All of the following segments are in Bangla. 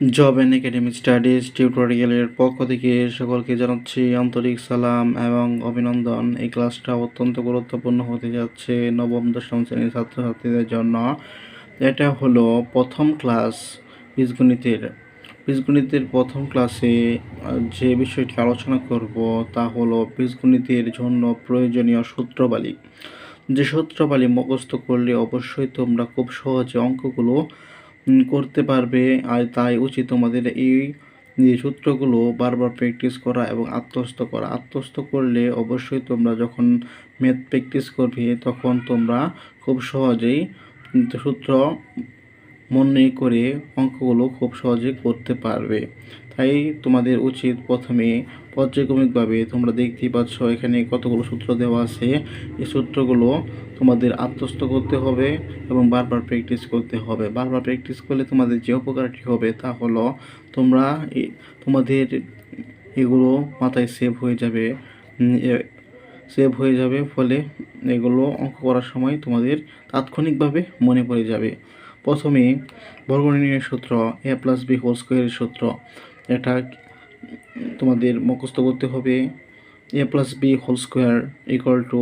জব অ্যান্ড একাডেমি স্টাডিজ টিউটোরিয়ালের পক্ষ থেকে সকলকে জানাচ্ছি আন্তরিক সালাম এবং অভিনন্দন। এই ক্লাসটা অত্যন্ত গুরুত্বপূর্ণ হতে যাচ্ছে নবম, দশম শ্রেণির ছাত্রছাত্রীদের জন্য। এটা হলো প্রথম ক্লাস বীজগণিতের। বীজগণিতের প্রথম ক্লাসে যে বিষয়টি আলোচনা করব তা হলো বীজগণিতের জন্য প্রয়োজনীয় সূত্রবালী। যে সূত্রবালী মুখস্থ করলে অবশ্যই তোমরা খুব সহজে অঙ্কগুলো করতে পারবে, আর তাই উচিত তোমাদের এই যে সূত্রগুলো বারবার প্র্যাকটিস করা এবং আত্মস্থ করা। আত্মস্থ করলে অবশ্যই তোমরা যখন ম্যাথ প্র্যাকটিস করবে, তখন তোমরা খুব সহজেই সূত্র মনে করে অঙ্কগুলো খুব সহজে করতে পারবে। তাই তোমাদের উচিত প্রথমে পর্যায়ক্রমিকভাবে তোমরা দেখতেই পাচ্ছ এখানে কতগুলো সূত্র দেওয়া আছে। এই সূত্রগুলো তোমাদের আত্মস্থ করতে হবে এবং বারবার প্র্যাকটিস করতে হবে। বারবার প্র্যাকটিস করলে তোমাদের যে উপকারটি হবে তা হলো তোমরা তোমাদের এগুলো মাথায় সেভ হয়ে যাবে। সেভ হয়ে যাবে ফলে এগুলো অঙ্ক করার সময় তোমাদের তাৎক্ষণিকভাবে মনে পড়ে যাবে। প্রথমে বর্গনির্ণয়ের সূত্র এ প্লাস বি হোল স্কোয়ারের সূত্র, এটা তোমাদের মুখস্থ করতে হবে। A plus B whole square equal to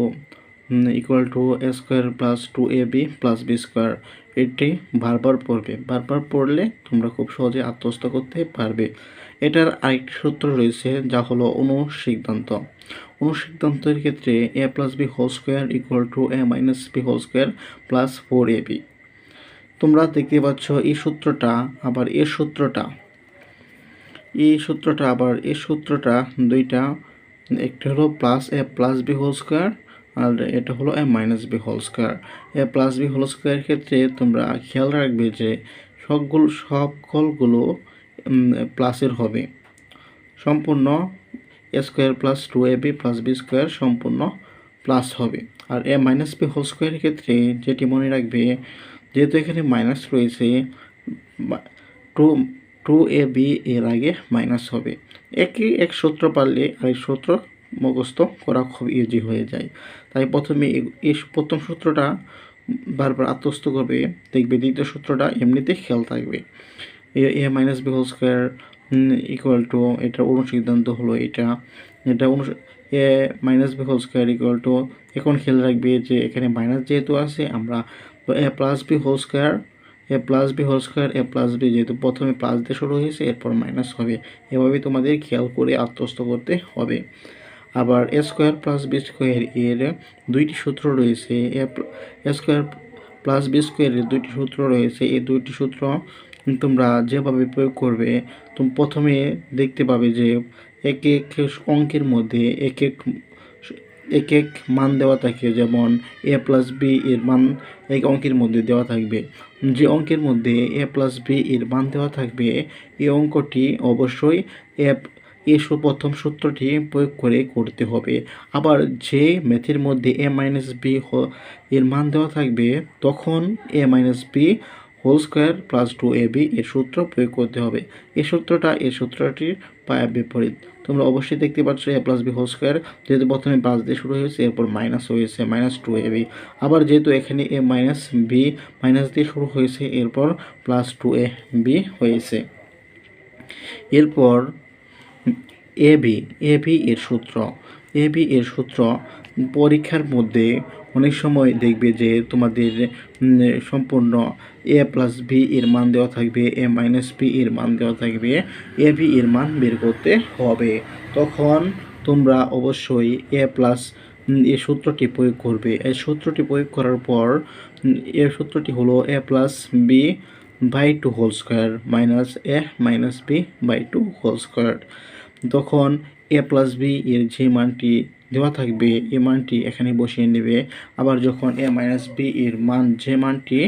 equal to A square plus two A B plus B square এটি বারবার পড়বে। বারবার পড়লে তোমরা খুব সহজে আত্মস্থ করতে পারবে। এটার আরেকটি সূত্র রয়েছে, যা হলো অনুসিদ্ধান্ত। অনুসিদ্ধান্তের ক্ষেত্রে A plus B whole square equal to A minus B whole square plus four A B তোমরা দেখতে পাচ্ছ এই সূত্রটা আবার এর সূত্রটা। এই সূত্রটা আবার এই সূত্রটা, দুইটা, একটি হলো plus A plus B whole square আর এটা হলো A minus B whole square A plus B whole স্কোয়ারের ক্ষেত্রে তোমরা খেয়াল রাখবে যে সবগুলো সকলগুলো প্লাসের হবে। সম্পূর্ণ A square plus two A B plus B square সম্পূর্ণ প্লাস হবে। আর এ মাইনাস বি হোল স্কোয়ারের ক্ষেত্রে যেটি মনে রাখবে যেহেতু এখানে মাইনাস রয়েছে টু টু এ বি এর আগে মাইনাস হবে। একই, এক সূত্র পারলে আরেক সূত্র মুখস্থ করা খুব ইজি হয়ে যায়। তাই প্রথমে এই প্রথম সূত্রটা বারবার আত্মস্থ করবে, দেখবে দ্বিতীয় সূত্রটা এমনিতে খেয়াল থাকবে। A A minus B whole square equal to এটা অনুসিদ্ধান্ত হলো এটা। এটা অনু A minus B whole square equal to এখন খেয়াল রাখবে যে এখানে মাইনাস যেহেতু আছে, আমরা A plus B whole square A plus B whole square A plus B যেহেতু প্রথমে প্লাস দিয়ে শুরু হয়েছে, এরপর মাইনাস হবে। এভাবে তোমাদের খেয়াল করে আত্মস্থ করতে হবে। আবার A square plus B square এর দুইটি সূত্র রয়েছে। A A square plus B স্কোয়ারের দুইটি সূত্র রয়েছে। এই দুইটি সূত্র তোমরা যেভাবে প্রয়োগ করবে, তুমি প্রথমে দেখতে পাবে যে এক এক অঙ্কের মধ্যে এক এক এক এক মান দেওয়া থাকে, যেমন এ প্লাস বি এর মান এক অঙ্কের মধ্যে দেওয়া থাকবে। যে অঙ্কের মধ্যে এ প্লাস বি এর মান দেওয়া থাকবে, এই অঙ্কটি অবশ্যই এ এই সু- প্রথম সূত্রটি প্রয়োগ করে করতে হবে। আবার যে ম্যাথের মধ্যে এ মাইনাস বি এর মান দেওয়া থাকবে, তখন A minus B whole square plus two A B এর সূত্র প্রয়োগ করতে হবে। এই সূত্রটা, এই সূত্রটির পায় বিপরীত। তোমরা অবশ্যই দেখতে পাচ্ছ A plus B whole square যেহেতু প্রথমে প্লাস দিয়ে শুরু হয়েছে, এরপর মাইনাস হয়েছে মাইনাস টু এ বি আবার যেহেতু এখানে এ মাইনাস বি মাইনাস দিয়ে শুরু হয়েছে, এরপর প্লাস টু এ বি হয়েছে। এরপর এ বি এ বি এর সূত্র। এ বি এর সূত্র পরীক্ষার মধ্যে অনেক সময় দেখবে যে তোমাদের সম্পূর্ণ এ প্লাস বি এর মান দেওয়া থাকবে এ মাইনাস বি এর মান দেওয়া থাকবে এ বি এর মান বের করতে হবে। তখন তোমরা অবশ্যই এ প্লাস এই সূত্রটি প্রয়োগ করবে। এই সূত্রটি প্রয়োগ করার পর এ সূত্রটি হলো A plus B by two whole square minus A minus B by two whole square তখন এ প্লাস বি এর যে মানটি দেওয়া থাকবে এই মানটি এখানে বসিয়ে নেবে। আবার যখন এ মাইনাস বি এর মান, যে মানটি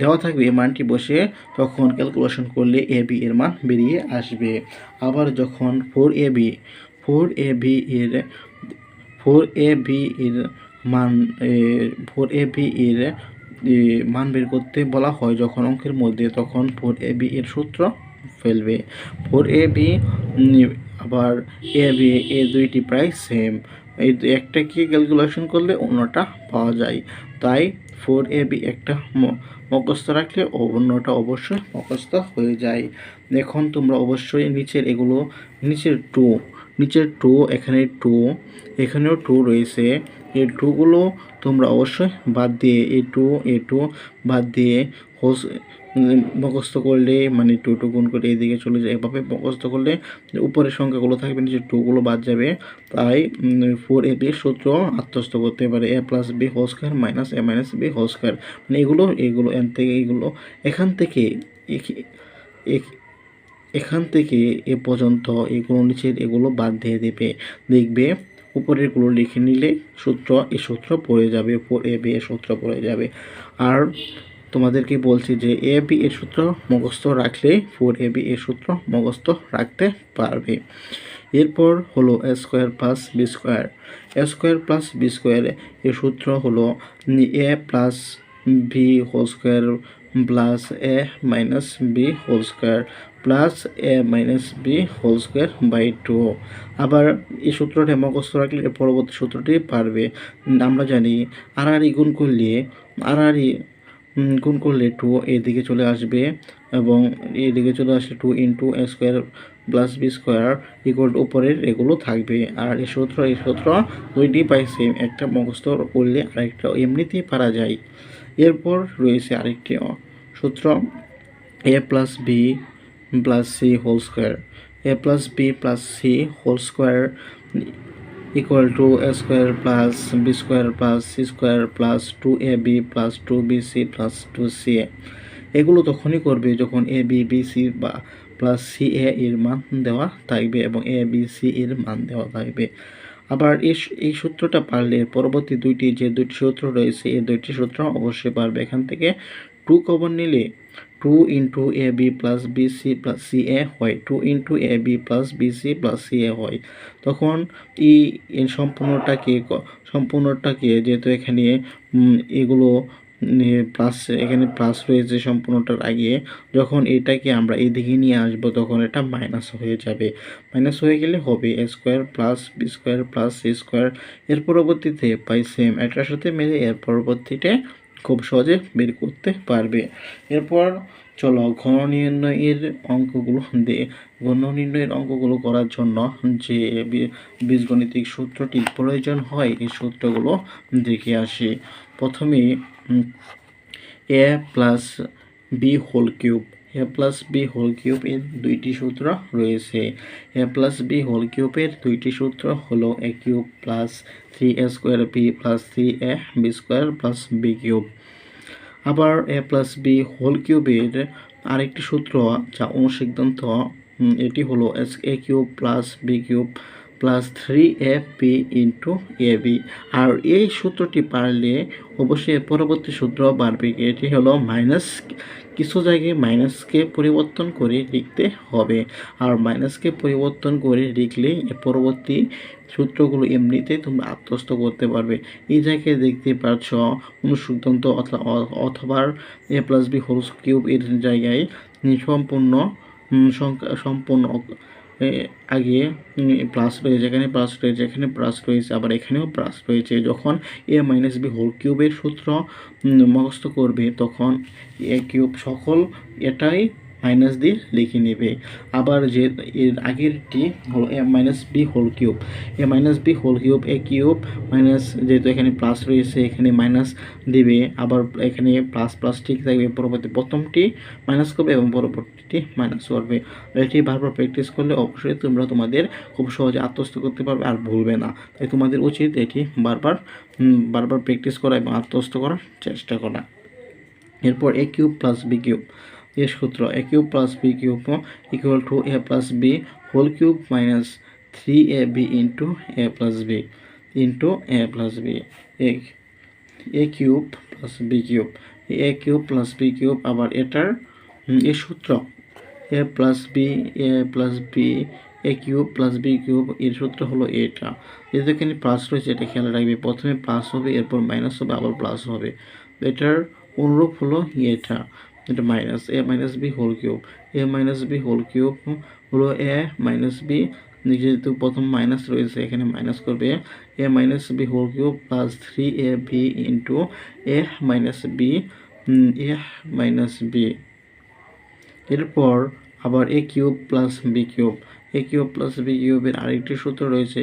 দেওয়া থাকবে এই মানটি বসে, তখন ক্যালকুলেশন করলে এ বি এর মান বেরিয়ে আসবে। আবার যখন four A B four A B এর ফোর এ বি এর মান ফোর এ বি এর মান বের করতে বলা হয় যখন অঙ্কের মধ্যে, তখন ফোর এ বি এর সূত্র ফেলবে। ফোর এ বি আবার এ, বি, এ দুইটি প্রায় সেম এই একটা একটাকে ক্যালকুলেশন করলে অন্যটা পাওয়া যায়? তাই ফোর এ, বি একটা মুখস্থ রাখলে অন্যটা অবশ্যই মুখস্থ হয়ে যায়। এখন তোমরা অবশ্যই নিচের এগুলো, নিচের টু নিচের টু, এখানে টু, এখানেও টু রয়েছে। এই টুগুলো তোমরা অবশ্যই বাদ দিয়ে এ টু এ টু বাদ দিয়ে হোস মুখস্থ করলে মানে টু টু গুণ করে এদিকে চলে যায়। এভাবে মুখস্থ করলে উপরের সংখ্যাগুলো থাকবে, নিচে টুগুলো বাদ যাবে। তাই ফোর এ বি সূত্র আত্মস্থ করতে পারে। A plus B whole square minus A minus B whole square মানে এগুলো এগুলো এন থেকে এগুলো এখান থেকে এখান থেকে এ পর্যন্ত এগুলো নিচের এগুলো বাদ দিয়ে দেবে। দেখবে উপরেরগুলো লিখে নিলে সূত্র এ সূত্র পড়ে যাবে এ বি এর সূত্র পড়ে যাবে। আর তোমাদেরকে বলছি যে এ বি এর সূত্র মুখস্থ রাখলে ফোর এ বি এর সূত্র মুখস্থ রাখতে পারবে। এরপর হলো A square plus B square. A square plus B square এর সূত্র হলো A plus B whole square plus A minus B whole square plus A minus B whole square by two আবার এই সূত্রটা মুখস্থ রাখলে পরবর্তী সূত্রটি পারবে। আমরা জানি আর আর গুণ করলে আর আর গুণ করলে টু এদিকে চলে আসবে এবং এদিকে চলে আসলে two into A square plus B square equal উপরের এগুলো থাকবে। আর এই সূত্র এই সূত্র দুইটি পাই সেম একটা মুখস্থ করলে আরেকটা এমনিতেই পারা যায়। এরপর রয়েছে আরেকটি সূত্র A plus B plus C whole square. A plus B plus C whole square equal to A square plus B square plus C square plus two A B plus two B C plus two C A. এগুলো তখনই করবে যখন এ বি বি, সি বা প্লাস সি, এ এর মান দেওয়া থাকবে এবং এ, বি, সি এর মান দেওয়া থাকবে। আবার এই এই সূত্রটা পারলে পরবর্তী দুইটি যে দুইটি সূত্র রয়েছে এই দুইটি সূত্র অবশ্যই পারবে। এখান থেকে টু কমন নিলে two into A B plus B C plus C A হয়। Two into A B plus B C plus C A হয়। তখন এই সম্পূর্ণটাকে সম্পূর্ণটাকে যেহেতু এখানে এগুলো প্লাস এখানে প্লাস রয়েছে সম্পূর্ণটার আগে, যখন এটাকে আমরা এদিকে নিয়ে আসব, তখন এটা মাইনাস হয়ে যাবে। মাইনাস হয়ে গেলে হবে a square plus b square plus c square এর পরবর্তীতে পাই সেম এটার সাথে মেলে এর পরবর্তীতে খুব সহজে বের করতে পারবে। এরপর চলো ঘন নির্ণয়ের অঙ্কগুলো দিয়ে ঘন নির্ণয়ের অঙ্কগুলো করার জন্য যে বীজগণিতিক সূত্রটি প্রয়োজন হয়, এই সূত্রগুলো দেখে আসি। প্রথমে a plus b whole cube a plus b whole cube দুইটি সূত্র রয়েছে। এ প্লাস বি হোল কিউবের দুইটি সূত্র হলো a cube plus three a square b plus three a b square plus b cube আবার এ প্লাস বি হোল কিউবের আরেকটি সূত্র যা অনুসিদ্ধান্ত এটি হলো a cube plus b cube plus three a b into a b আর এই সূত্রটি পারলে অবশ্যই পরবর্তী সূত্র বাড়বে, এটি হলো মাইনাস কিছু জায়গায় মাইনাসকে পরিবর্তন করে লিখতে হবে। আর মাইনাসকে পরিবর্তন করে লিখলে পরবর্তী সূত্রগুলো এমনিতে তুমি আত্মস্থ করতে পারবে। এই জায়গায় দেখতে পাচ্ছ অনুসিদ্ধান্ত অথবা অথবা a plus b whole cube এর জায়গায় সম্পূর্ণ সংখ্যা, সম্পূর্ণ আগে প্লাস রয়েছে এখানে প্লাস রয়েছে এখানে প্লাস রয়েছে আবার এখানেও প্লাস রয়েছে যখন এ মাইনাস বি হোল কিউবের সূত্র মুখস্থ করবে, তখন এ কিউব সকল, এটাই মাইনাস দিয়ে লিখে নেবে। আবার যে এর আগেরটি হলো a minus b whole cube a minus b whole cube a cube minus যেহেতু এখানে প্লাস রয়েছে, এখানে মাইনাস দিবে। আবার এখানে প্লাস প্লাস ঠিক থাকবে, পরবর্তী প্রথমটি মাইনাস করবে এবং পরবর্তীটি মাইনাস করবে। এটি বারবার প্র্যাকটিস করলে অবশ্যই তোমরা তোমাদের খুব সহজে আত্মস্থ করতে পারবে আর ভুলবে না। তাই তোমাদের উচিত এটি বারবার বারবার প্র্যাকটিস করা এবং আত্মস্থ করার চেষ্টা করা। এরপর a cube plus b cube এর সূত্র a cube plus b cube equal to a plus b whole cube minus three a b into a plus b into a plus b. A a cube plus b cube, a cube plus b cube আবার এটার এ সূত্র। A plus b, a plus b, a cube plus b cube, এর সূত্র হলো এটা। যেহেতু এখানে প্লাস রয়েছে, এটা খেয়াল রাখবে। প্রথমে প্লাস হবে, এরপর মাইনাস হবে, আবার প্লাস হবে। এটার অনুরূপ হলো এটা। এটা minus a minus b whole cube a minus b whole cube হলো এ মাইনাস বি যেহেতু প্রথম মাইনাস রয়েছে, এখানে মাইনাস করবে a minus b whole cube plus three a b into a minus b a minus b এরপর আবার a cube plus b cube a cube plus b কিউবের আরেকটি সূত্র রয়েছে,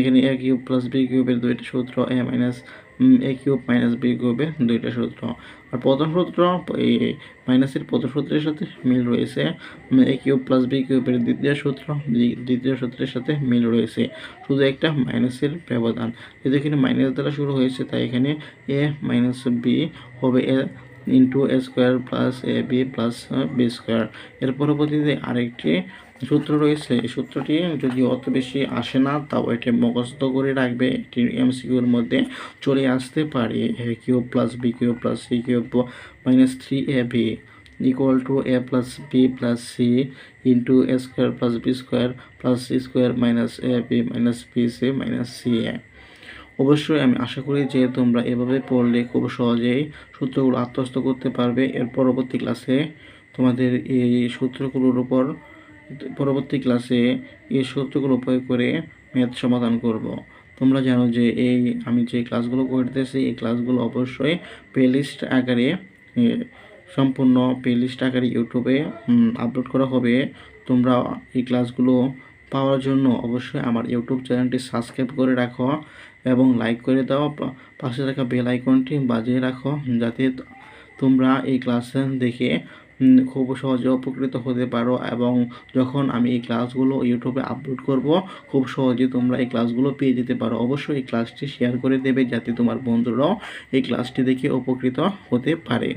এখানে এ কিউব প্লাস বি কিউবের দুইটি সূত্র a minus a cube minus b কিউবের দুইটা সূত্র। আর প্রথম সূত্র, এই মাইনাসের প্রথম সূত্রের সাথে মিল রয়েছে। এ কিউব প্লাস বি কিউবের দ্বিতীয় সূত্র, দ্বি- দ্বিতীয় সূত্রের সাথে মিল রয়েছে। শুধু একটা মাইনাসের ব্যবধান। যেহেতু এখানে মাইনাস দ্বারা শুরু হয়েছে, তাই এখানে এ মাইনাস বি হবে a into a square plus a b plus b square এর পরবর্তীতে আরেকটি সূত্র রয়েছে, এই সূত্রটি যদি অত বেশি আসে না, তাও এটি মুখস্থ করে রাখবে। এটি এমসিকিউর মধ্যে চলে আসতে পারে। A cube plus b cube plus c cube minus three a b equal to a plus b plus c into a square plus b square plus c square minus a b minus b c minus c a অবশ্যই আমি আশা করি যে তোমরা এভাবে পড়লে খুব সহজেই সূত্রগুলো আত্মস্থ করতে পারবে। এর পরবর্তী ক্লাসে তোমাদের এই সূত্রগুলোর উপর পরবর্তী ক্লাসে এই সূত্রগুলো প্রয়োগ করে ম্যাথ সমাধান করব। তোমরা জানো যে এই আমি যে ক্লাসগুলো করতেছি, এই ক্লাসগুলো অবশ্যই প্লেলিস্ট আকারে সম্পূর্ণ প্লেলিস্ট আকারে ইউটিউবে আপলোড করা হবে। তোমরা এই ক্লাসগুলো পাওয়ার জন্য অবশ্যই আমার ইউটিউব চ্যানেলটি সাবস্ক্রাইব করে রাখো এবং লাইক করে দাও। পাশে থাকা বেল আইকনটি বাজিয়ে রাখো, যাতে তোমরা এই ক্লাস দেখে খুব সহজে উপকৃত হতে পারো এবং যখন আমি এই ক্লাসগুলো ইউটিউবে আপলোড করব, খুব সহজে তোমরা এই ক্লাসগুলো পেয়ে যেতে পারো। অবশ্যই এই ক্লাসটি শেয়ার করে দেবে যাতে তোমার বন্ধুরাও এই ক্লাসটি দেখে উপকৃত হতে পারে।